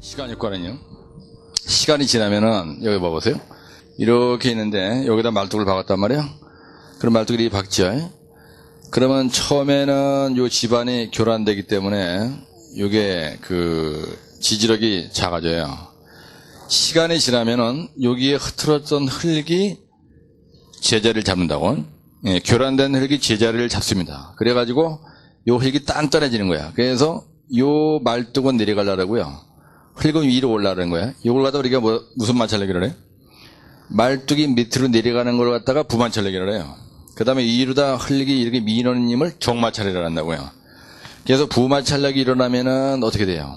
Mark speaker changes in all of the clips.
Speaker 1: 시간 효과는요. 시간이 지나면은 여기 봐보세요. 이렇게 있는데 여기다 말뚝을 박았단 말이에요. 그럼 말뚝이 박죠. 그러면 처음에는 요 집안이 교란되기 때문에 요게 그 지지력이 작아져요. 시간이 지나면은 여기에 흐트러졌던 흙이 제자리를 잡는다고. 예, 교란된 흙이 제자리를 잡습니다. 그래가지고 요 흙이 단단해지는 거야. 그래서 요 말뚝은 내려가려고요. 흙은 위로 올라가는 거야. 이걸 갖다 우리가 뭐, 무슨 마찰내기를 해? 말뚝이 밑으로 내려가는 걸 갖다가 부마찰내기를 해요. 그 다음에 위로다 흙이 이렇게 미는 힘을 정마찰이라 한다고요. 그래서 부마찰력이 일어나면은 어떻게 돼요?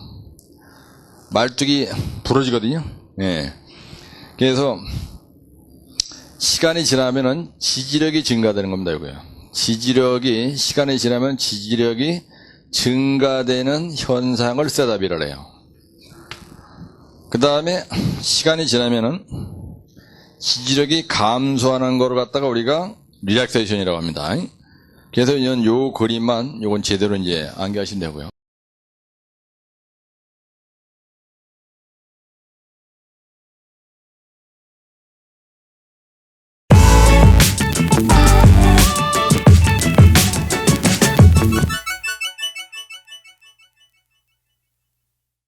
Speaker 1: 말뚝이 부러지거든요. 예. 그래서 시간이 지나면은 지지력이 증가되는 겁니다, 이거요. 지지력이, 시간이 지나면 지지력이 증가되는 현상을 셋업이라 해요. 그 다음에 시간이 지나면은 지지력이 감소하는 거를 갖다가 우리가 리렉세이션이라고 합니다. 그래서 이런 요 그림만 요건 제대로 이제 암기하시면 되고요.